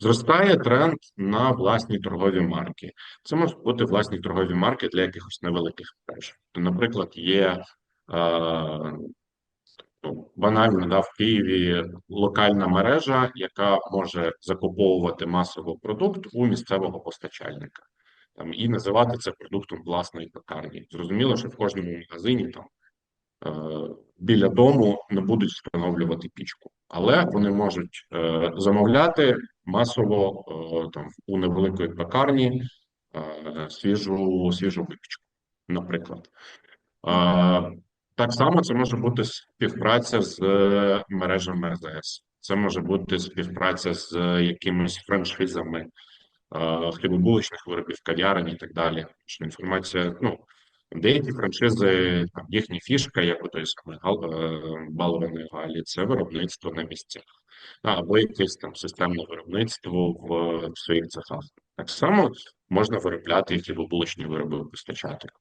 Зростає тренд на власні торгові марки. Це можуть бути власні торгові марки для якихось невеликих мереж. Наприклад, є е, ну, банально да, в Києві локальна мережа, яка може закуповувати масово продукт у місцевого постачальника там і називати це продуктом власної пекарні. Зрозуміло, що в кожному магазині там е, біля дому не будуть встановлювати пічку, але вони можуть е, замовляти масово е, там у невеликої пекарні е, свіжу свіжу випічку, наприклад. Так само це може бути співпраця з мережами РЗС. Це може бути співпраця з якимись франшизами хлібобулочних виробів, кав'ярень і так далі. Інформація, ну деякі франшизи, там їхня фішка, як у той самий е, галі, це виробництво на місцях, або якесь там системне виробництво в, в своїх цехах. Так само можна виробляти які б булочні вироби постачати.